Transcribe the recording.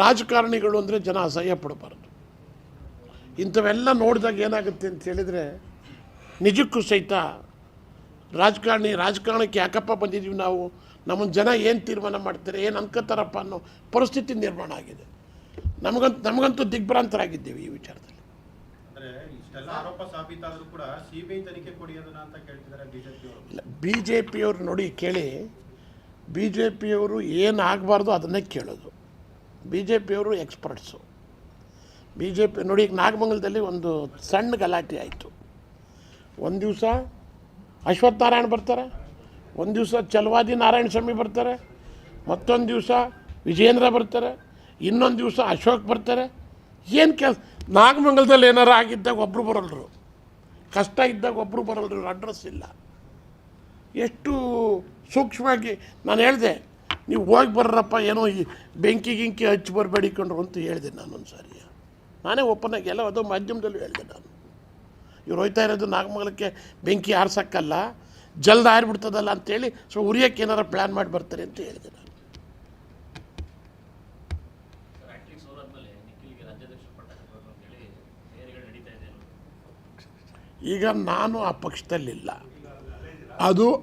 ರಾಜಕಾರಣಿಗಳು ಅಂದರೆ ಜನ ಅಸಹ್ಯ ಪಡಬಾರ್ದು. ಇಂಥವೆಲ್ಲ ನೋಡಿದಾಗ ಏನಾಗುತ್ತೆ ಅಂತ ಹೇಳಿದರೆ ನಿಜಕ್ಕೂ ಸಹಿತ ರಾಜಕಾರಣಿ ರಾಜಕಾರಣಕ್ಕೆ ಯಾಕಪ್ಪ ಬಂದಿದ್ದೀವಿ ನಾವು? ನಮ್ಮನ್ನು ಜನ ಏನು ತೀರ್ಮಾನ ಮಾಡ್ತಾರೆ? ಏನು ಅನ್ಕೋತಾರಪ್ಪ ಅನ್ನೋ ಪರಿಸ್ಥಿತಿ ನಿರ್ಮಾಣ ಆಗಿದೆ. ನಮಗಂತ ನಮಗಂತೂ ದಿಗ್ಭ್ರಾಂತರಾಗಿದ್ದೇವೆ ಈ ವಿಚಾರದಲ್ಲಿ. ಇಲ್ಲ ಬಿ ಜೆ ಪಿಯವರು ನೋಡಿ ಕೇಳಿ ಬಿ ಜೆ ಪಿಯವರು ಏನಾಗಬಾರ್ದು ಅದನ್ನೇ ಕೇಳೋದು. ಬಿ ಜೆ ಪಿಯವರು ಎಕ್ಸ್ಪರ್ಟ್ಸು. ಬಿ ಜೆ ಪಿ ನೋಡಿ ನಾಗಮಂಗಲದಲ್ಲಿ ಒಂದು ಸಣ್ಣ ಗಲಾಟೆ ಆಯಿತು. ಒಂದು ದಿವಸ ಅಶ್ವಥ್ ನಾರಾಯಣ ಬರ್ತಾರೆ, ಒಂದು ದಿವಸ ಚಲವಾದಿ ನಾರಾಯಣ ಸ್ವಾಮಿ ಬರ್ತಾರೆ, ಮತ್ತೊಂದು ದಿವಸ ವಿಜೇಂದ್ರ ಬರ್ತಾರೆ, ಇನ್ನೊಂದು ದಿವಸ ಅಶೋಕ್ ಬರ್ತಾರೆ. ಏನು ಕೆಲಸ? ನಾಗಮಂಗಲದಲ್ಲಿ ಏನಾರು ಆಗಿದ್ದಾಗ ಒಬ್ಬರು ಬರಲ್ರು. ಕಷ್ಟ ಇದ್ದಾಗ ಒಬ್ಬರು ಬರಲ್ರು, ಅಡ್ರೆಸ್ ಇಲ್ಲ. ಎಷ್ಟು ಸೂಕ್ಷ್ಮವಾಗಿ ನಾನು ಹೇಳಿದೆ ನೀವು ಹೋಗಿ ಬರ್ರಪ್ಪ ಏನೋ ಈ ಬೆಂಕಿ ಗಿಂಕಿ ಹಚ್ಚಿ ಬರಬೇಡಿ ಕಂಡ್ರು ಅಂತ ಹೇಳಿದೆ ನಾನು ಒಂದು ಸಾರಿ. ನಾನೇ ಓಪನ್ ಆಗಿ ಎಲ್ಲ ಅದು ಮಾಧ್ಯಮದಲ್ಲೂ ಹೇಳಿದೆ ನಾನು. ಇವ್ರು ಹೋಯ್ತಾ ಇರೋದು ನಾಗಮಂಗಲಕ್ಕೆ ಬೆಂಕಿ ಆರ್ಸಕ್ಕಲ್ಲ ಜಲ್ದ ಆರಿಬಿಡ್ತದಲ್ಲ ಅಂತೇಳಿ ಸೊ ಉರಿಯೋಕ್ಕೆ ಏನಾರ ಪ್ಲ್ಯಾನ್ ಮಾಡಿ ಬರ್ತಾರೆ ಅಂತ ಹೇಳಿದೆ ನಾನು. ಈಗ ನಾನು ಆ ಪಕ್ಷದಲ್ಲಿಲ್ಲ. ಅದು